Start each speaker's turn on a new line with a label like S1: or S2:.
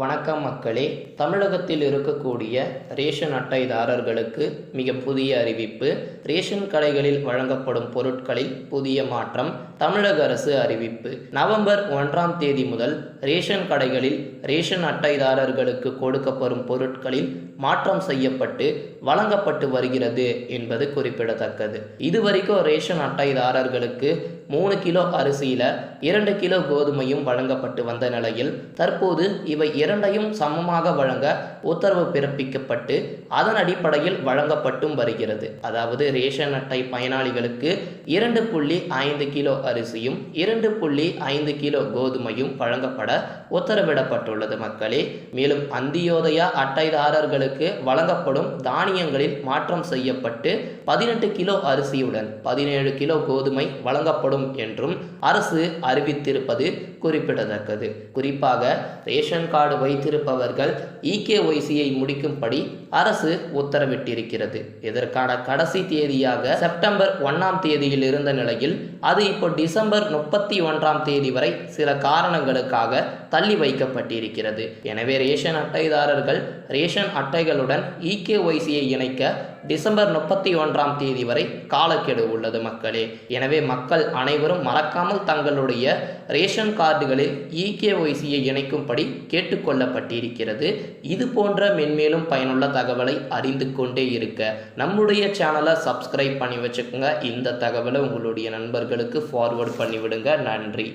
S1: வணக்கம் மக்களே. தமிழகத்தில் இருக்கக்கூடிய ரேஷன் அட்டைதாரர்களுக்கு மிக புதிய அறிவிப்பு. ரேஷன் கடைகளில் வழங்கப்படும் பொருட்களில் புதிய மாற்றம். தமிழக அரசு அறிவிப்பு. நவம்பர் ஒன்றாம் தேதி முதல் ரேஷன் கடைகளில் ரேஷன் அட்டைதாரர்களுக்கு கொடுக்கப்படும் பொருட்களில் மாற்றம் செய்யப்பட்டு வழங்கப்பட்டு வருகிறது என்பது குறிப்பிடத்தக்கது. இதுவரைக்கும் ரேஷன் அட்டைதாரர்களுக்கு மூணு கிலோ அரிசியில் இரண்டு கிலோ கோதுமையும் வழங்கப்பட்டு வந்த நிலையில் தற்போது இவை இரண்டையும் சமமாக வழங்க உத்தரவு பிறப்பிக்கப்பட்டு அதன் அடிப்படையில் வழங்கப்பட்டும் வருகிறது. அதாவது ரேஷன் அட்டை பயனாளிகளுக்கு இரண்டு புள்ளி ஐந்து கிலோ அரிசியும் இரண்டு புள்ளி ஐந்து கிலோ கோதுமையும் வழங்கப்பட உத்தரவிடப்பட்டுள்ளது மக்களே. மேலும் அந்தியோதயா அட்டைதாரர்களுக்கு வழங்கப்படும் தானியங்களில் மாற்றம் செய்யப்பட்டு பதினெட்டு கிலோ அரிசியுடன் பதினேழு கிலோ கோதுமை வழங்கப்படும் என்றும் அரசு அறிவித்திருப்பது குறிப்பிடத்தக்கது. குறிப்பாக ரேஷன் கார்டு வைத்திருப்பவர்கள் இகேஒய்சியை முடிக்கும்படி அரசு உத்தரவிட்டிருக்கிறது. இதற்கான கடைசி தேதியாக செப்டம்பர் ஒன்றாம் தேதியில் இருந்த நிலையில் அது இப்போ டிசம்பர் முப்பத்தி ஒன்றாம் தேதி வரை சில காரணங்களுக்காக தள்ளி வைக்கப்பட்டிருக்கிறது. எனவே ரேஷன் அட்டைதாரர்கள் ரேஷன் அட்டைகளுடன் இகேஒய்சியை இணைக்க டிசம்பர் முப்பத்தி ஒன்றாம் தேதி வரை காலக்கெடு உள்ளது மக்களே. எனவே மக்கள் அனைவரும் மறக்காமல் தங்களுடைய ரேஷன் கார்டுகளில் இகேஒய்சியை இணைக்கும்படி கேட்டுக்கொள்ளப்பட்டிருக்கிறது. இது போன்ற மென்மேலும் பயனுள்ள தகவலை அறிந்து கொண்டே இருக்க நம்முடைய சேனலை சப்ஸ்கிரைப் பண்ணி வச்சுக்கோங்க. இந்த தகவலை உங்களுடைய நண்பர்களுக்கு ஃபார்வர்ட் பண்ணிவிடுங்க. நன்றி.